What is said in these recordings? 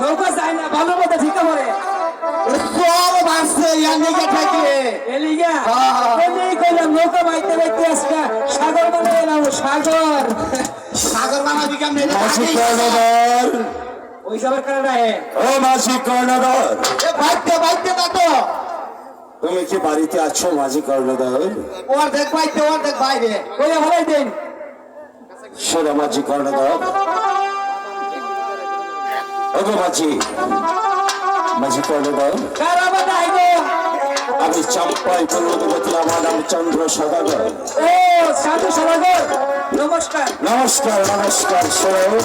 নৌকা যায় না ভালো মতো ঠিক করে সব ভাসছে ইয়ানিকে থেকে এলিগা। কইলাম নৌকা বাইতে বাইতে আজকে সাগর মানে এলাম সাগর। সাগর মামা বিকাম নেই মাসি কর্ণধর। ওই সবের কারণে। ও মাসি কর্ণধর। এ বাইতে বাইতে না তো। তুমি কি বাড়িতে আছো মাঝি কর্ণধর? ওর দেখ বাইতে ওর দেখ বাইরে। কইয়া ভালাই দিন। সোনা মাঝি কর্ণধর। ওগো মাঝি। মাঝি আবার আইবো আমি চাম্পাই পূর্ববতী আমার নাম চন্দ্র সদাগর। ও সাধু সমাগর নমস্কার। নমস্কার নমস্কার শোনো।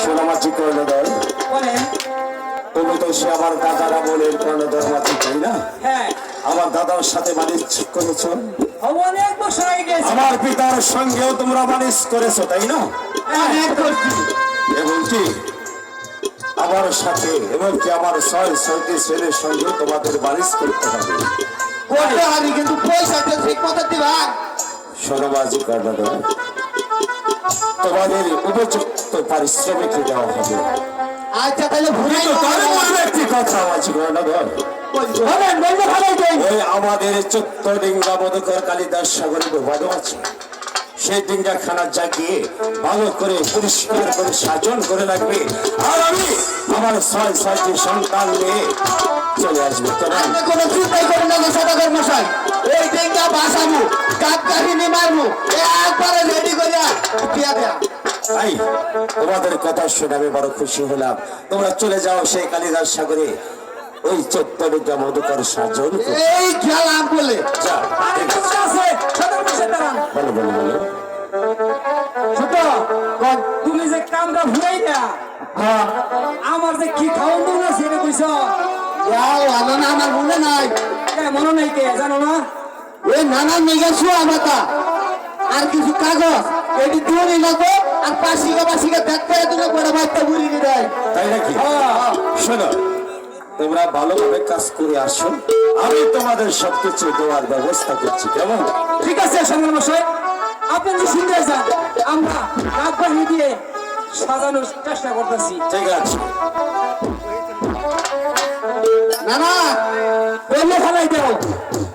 সোনা মাঝি কর্ণধর বলেন। তুমি তো সে আমার দাদারা বলের কর্ণধর মাঝি তাই না? হ্যাঁ। আমার দাদার সাথে বাণিজ্য করেছ? অনেক বছর হয়ে গেছে। আমার পিতার সঙ্গেও তোমরা বাণিজ্য করেছ তাই না? করছি এবং কি আমার সাথে এবং কি আমার ছয় ছয়টি ছেলের সঙ্গে তোমাদের বাণিজ্য করতে হবে। কিন্তু পয়সাটা ঠিক মতো দিবা। সোনাবাজি কর্ণধর তোমাদের উপযুক্ত পারিশ্রমিক দেওয়া হবে। আচ্ছা তাহলে মধ্যে একটি কথা ওই আমাদের মধুকর কালিদাস সাগরে ডোবানো আছে। সেই ডিঙ্গা খানা জাগিয়ে ভালো করে পরিষ্কার করে সাজন করে রাখবে। আর আমি আমার ছয় ছয়টি সন্তান নিয়ে চলে আসব। আপনি কোনো চিন্তাই করেন না সদাগর মশাই। ওই ডেঙ্গা বাসাবো কাপ কাহিনী মারবো একবারে রেডি করিয়া দিয়া দেয়া। তাই তোমাদের কথা শুনে আমি বড় খুশি হলাম। তোমরা চলে যাও সেই কালিদাস সাগরে। ওই চোদ্দ ডিঙ্গা মধুকর সাজন। এই বলে ছোট তুমি যে কামটা ভুলাই না আমার যে কি খাওয়ান না সেটা কইছ? আমার মনে নাই। মনে নাই কে জানো না? ওই নানা মেঘা শুয়া মাতা আর কিছু কাগজ এটি দূরই লাগবো আর পাশিকা পাশিকা দেখতে তুমি বড় বাচ্চা বুড়ি দেয় তাই নাকি? হ্যাঁ। শোনো তোমরা ভালোভাবে কাজ করে আসো। আমি তোমাদের সবকিছু দেওয়ার ব্যবস্থা করছি। কেমন? ঠিক আছে মশাই। আপনি শুনতে যান। আমরা রাত বাহিনী দিয়ে সাজানোর চেষ্টা করতেছি। ঠিক আছে। না না বললে ফেলাই দেও।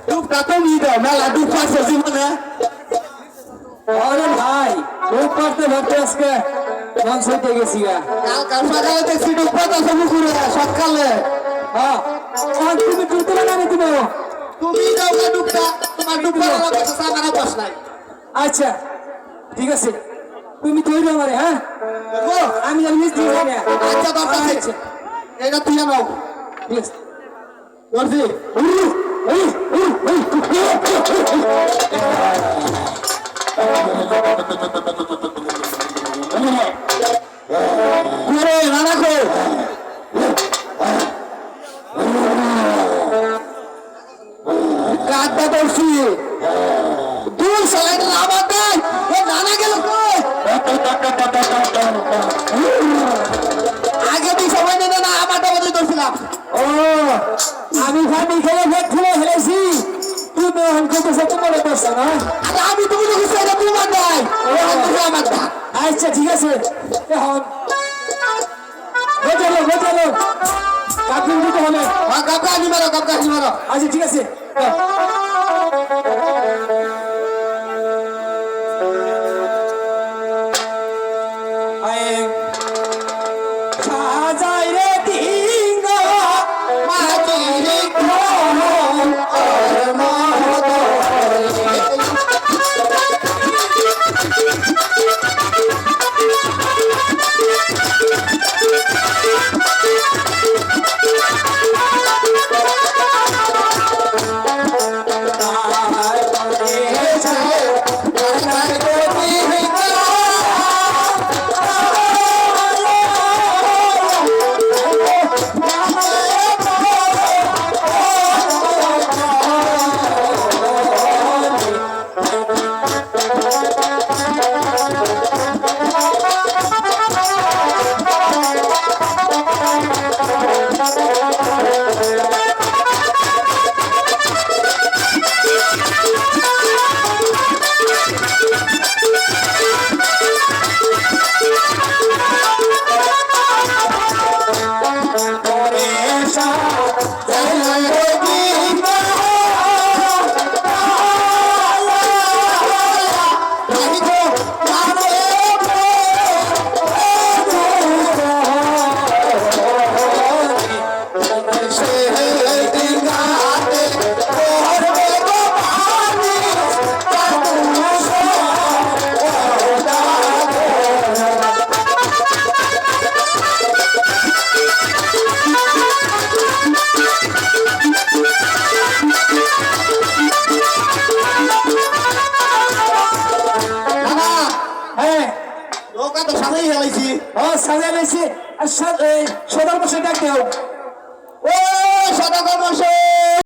ডুবটা তো নিয়ে দাও। মেলা ডুব পাচ্ছে জীবনে। আরে ভাই রোগ পারতে ভাবতে আজকে মাংস হইতে গেছি গা। কাল কাল সকালে দেখছি ডুব মুখুরে সকালে হ্যাঁ। তুমি তুলতে না দিব তুমি? দাও না ডুবটা। তোমার ডুব পাড়া সামানা বস নাই। আচ্ছা ঠিক আছে। তুমি তৈরি আমারে হ্যাঁ? আমি আর মিস্ত্রি যাই না আচ্ছা দরকার আছে। এটা তুই নাও ঠিক আছে। বলছি ঘুরে নানা কো কাটটা ধরছি দূর সালাই না আবার দেয়। ও নানা গেল আগে তুই সময় নেই না আমারটা বদলে ধরছিলাম ও, আমি ভাবি খেলে ভেট খেলে হেলেছি তুমি এখন কইতেছো তোমার বসে না? আরে আমি তুমি তো কিছু এটা তোমার ও আমারটা আচ্ছা ঠিক আছে। এখন। বোঝালো বোঝালো কাপিং দিতে হবে হ্যাঁ আনি মারো কাপকা আনি মারো। আচ্ছা ঠিক আছে। হ্যাঁ। ও সাজা রয়েছে সদর বসে ডাক দেও। ও মশাই